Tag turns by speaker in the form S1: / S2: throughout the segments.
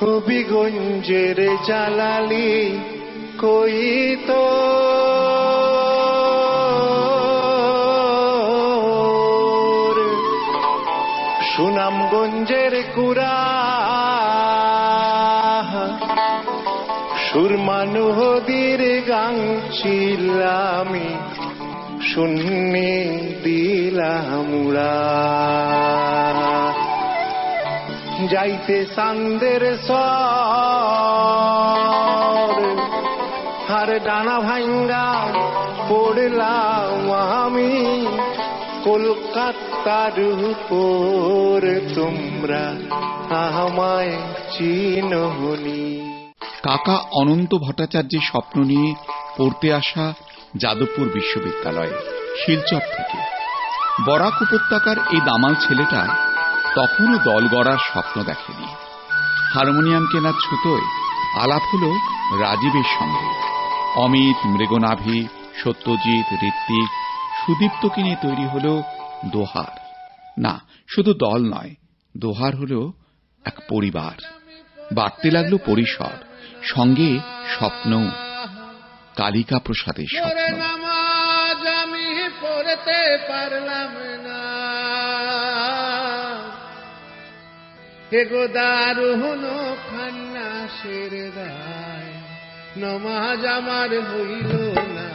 S1: হবিগঞ্জের জালালি কই তো? সুনামগঞ্জের কুরা সুরমানুহদির গাং ছিলামি শূন্যে দিলামুড়া যাইতে সান্দের সর ডানা ভাঙ্গা পড়লাম আমি কলকাতার উপর। তোমরা আমায় চিনহনি।
S2: কাকা অনন্ত ভট্টাচার্যের স্বপ্ন নিয়ে পড়তে আসা যাদবপুর বিশ্ববিদ্যালয়ে শিলচর থেকে। বরাক উপত্যকার এই দামাল ছেলেটা তখনও দল গড়ার স্বপ্ন দেখেনি। হারমোনিয়াম কেনার ছুতোয় আলাপ হল রাজীবের সঙ্গে। অমিত, মৃগনাভি, সত্যজিৎ, ঋত্বিক, সুদীপ্তকে নিয়ে তৈরি হল দোহার। না, শুধু দল নয়, দোহার হল এক পরিবার। বাড়তে লাগল পরিসর, সঙ্গে স্বপ্ন কালিকা প্রসাদের
S1: পরে
S2: স্বপ্ন
S1: খান্না সের দায়, নমাজ আমার হইল না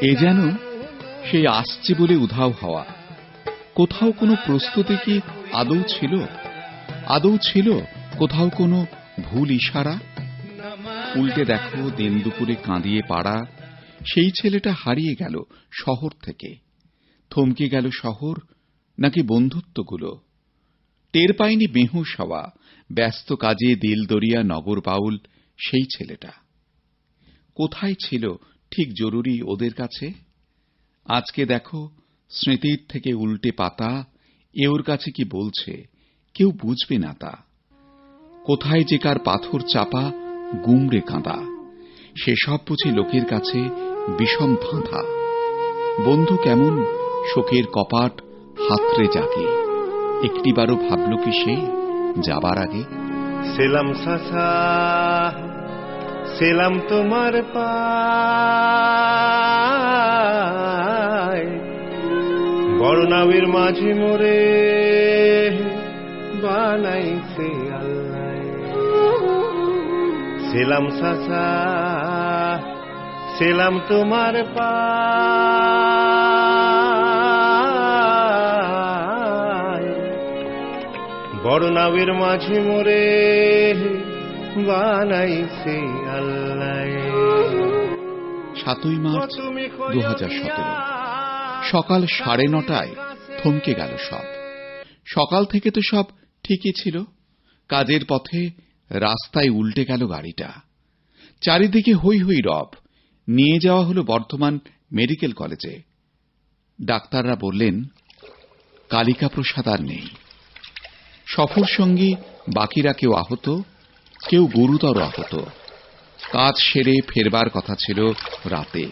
S2: এ যেন সেই আসছে বলে উধাও হওয়া। কোথাও কোনো প্রস্তুতি কি আদৌ ছিল? আদৌ ছিল কোথাও কোনো ভুল ইশারা? উল্টে দেখো দিন দুপুরে কাঁদিয়ে পাড়া, সেই ছেলেটা হারিয়ে গেল শহর থেকে। থমকে গেল শহর, নাকি বন্ধুত্বগুলো? টের পায়নি বেহুশ হওয়া ব্যস্ত কাজে দিল দরিয়া নগর বাউল, সেই ছেলেটা। কোথায় ছিল ঠিক জরুরি ওদের কাছে? আজকে দেখো, স্মৃতির থেকে উল্টে পাতা, এ ওর কাছে কি বলছে, কেউ বুঝবে না তা। কোথায় যে কার পাথর চাপা, গুমড়ে কাঁদা। সেসব বুঝি লোকের কাছে বিষম ধাঁধা। বন্ধু কেমন শোকের কপাট হাতরে জাগে। একটিবারও ভাবল কি সে যাবার আগে?
S1: সেলাম সাসা, সেলাম তোমার পায়। বড়নাবের মাঝে মোরে বানাইছে আল্লাহ। সেলাম সাসা, সেলাম তোমার পায়। বড় মাঝে মোরে বানাইছে আল্লাহ।
S2: সাতই মার্চ দু সকাল সাড়ে নটায় থমকে গেল সব। সকাল থেকে তো সব ঠিকই ছিল। কাজের পথে রাস্তায় উল্টে গেল গাড়িটা। চারিদিকে হই হই রব। নিয়ে যাওয়া হলো বর্ধমান মেডিকেল কলেজে। ডাক্তাররা বললেন কালিকা প্রসাদ আর নেই। সফর সঙ্গী বাকিরা কেউ আহত, কেউ গুরুতর আহত। কাজ সেরে ফেরবার কথা ছিল রাতে।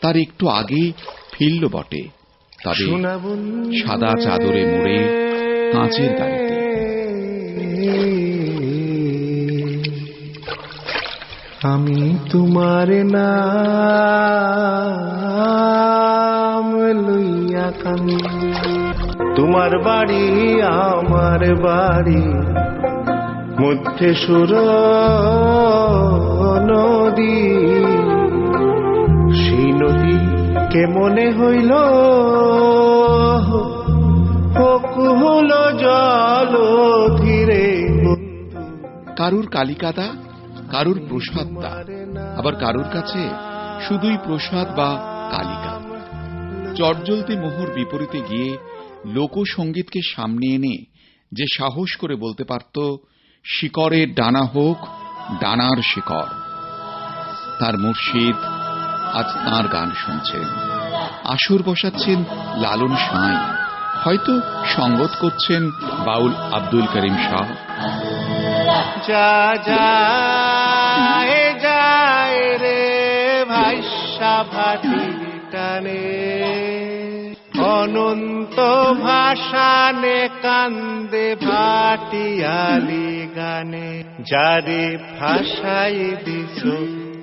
S2: তার একটু আগে ফিরল বটে তবে সাদা চাদরে মুড়ে কাঁচের গাড়িতে।
S1: আমি তোমার নাম লইয়া কামি তোমার বাড়ি, আমার বাড়ি। মধ্যে সুর নদী। সেই নদী কে মনে হইল হকুল জল ধীরে
S2: কারুর কালিকাদা, কারুর প্রসাদদা। আবার কারুর কাছে শুধুই প্রসাদ বা কালিকা। চটজলতি মোহর বিপরীতে গিয়ে লোকসঙ্গীতকে সামনে এনে যে সাহস করে বলতে পারত শিকড়ের ডানা হোক, ডানার শিকড়। তার মুর্শিদ আজ তাঁর গান শুনছেন। আসর বসাচ্ছেন লালন সাঁই। হয়তো সঙ্গত করছেন বাউল আব্দুল করিম শাহ।
S1: যা যায় রে ভাইসা টানে। অনন্ত ভাষানে কান্দে ভাটিয়ালি গানে। যারে ভাষাই দিছ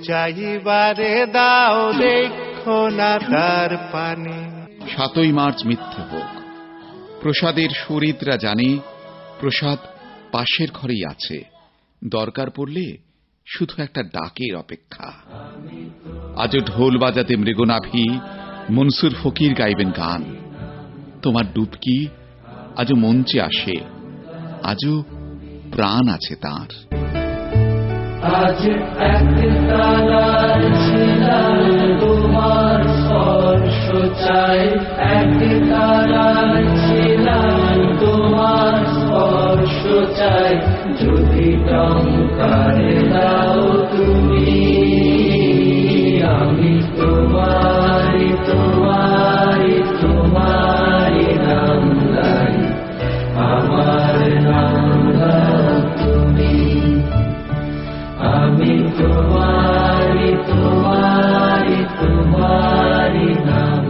S1: চাইবারে দাও, দেখো না তার পানে।
S2: সাতই মার্চ মিথ্যে হোক প্রসাদের শরীররা জানে, প্রসাদ পাশের ঘরেই আছে। দরকার পড়লে শুধু একটা ডাকের অপেক্ষা। আজও ঢোল বাজাতে মৃগনাভি মনসুর ফকির গাইবেন গান। তোমার ডুবকি আজও মঞ্চে আসে। আজও প্রাণ আছে তার।
S3: তোমার তোমার যদি টঙ্কারে দাও তুমি তোমারি তোমারি নাম লাই আমার নাম তোমারি নাম